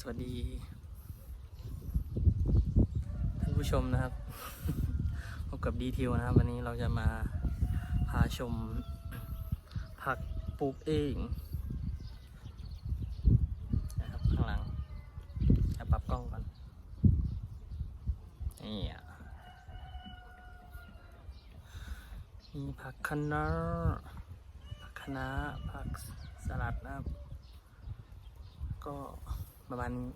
สวัสดีท่านผู้ชมนะครับ พบกับดีทิวนะครับ วันนี้เราจะมาพาชม ผักปลูกเองนะครับข้างหลังจะปรับกล้องก่อนนี่อะมีผักคะน้าผักคะน้าผักสลัดนะครับ ก็ ประมาณนี้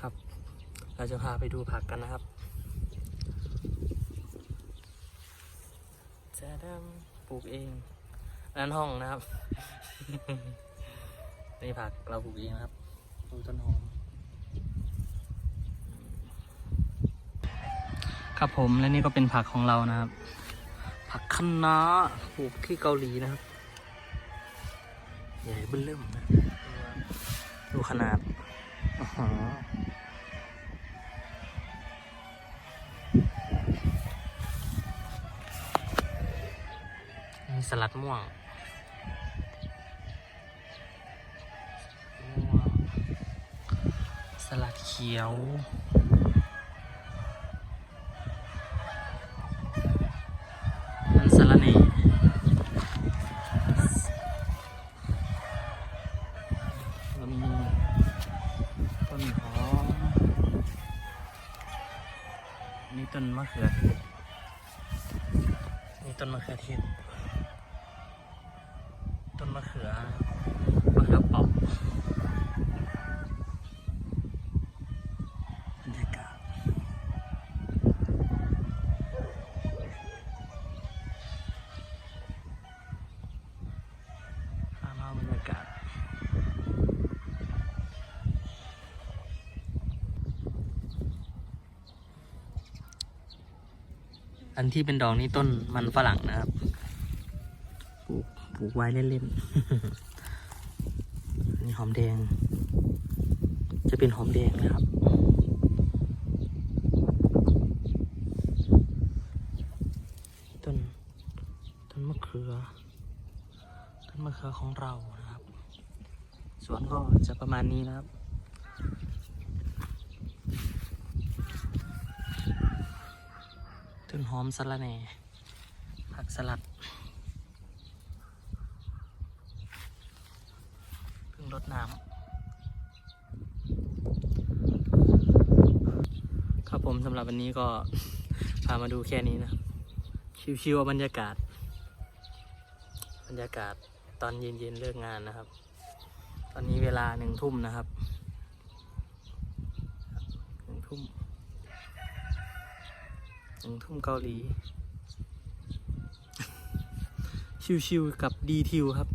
ครับ เราจะพาไปดูผักกันนะครับจะดำปลูกเองอันนั้นห้องนะครับ นี่ผักเราปลูกเองนะครับ ดูต้นหอม ครับผมและนี่ก็เป็นผักของเรานะครับ ผักคะน้าปลูกที่เกาหลีนะครับใหญ่เบิ้ลเริ่มนะดูขนาดอื้อหือมีสลัดม่วงสลัดเขียว นี่ต้นมะเขือเทศนี่ต้นมะเขือเทศต้นมะเขือมะเขือเปอก อันที่เป็นดอกนี่ต้นมันฝรั่งนะครับ ปลูกปลูกไว้เล่นๆอันนี้หอมแดง จะเป็นหอมแดงนะครับต้นต้นมะเขือ ต้นมะเขือของเรานะครับ สวนก็จะประมาณนี้นะครับ นหอมสะระแหน่ผักสลัดเพิ่งรดน้ำครับผมสำหรับวันนี้ก็ พามาดูแค่นี้นะ ชิวๆบรรยากาศ บรรยากาศตอนเย็นๆเลิกงานนะครับ ตอนนี้เวลาหนึ่งทุ่มนะครับหนึ่งทุ่ม ของทุ่มเกาหลี ชิวๆกับดีทิวครับ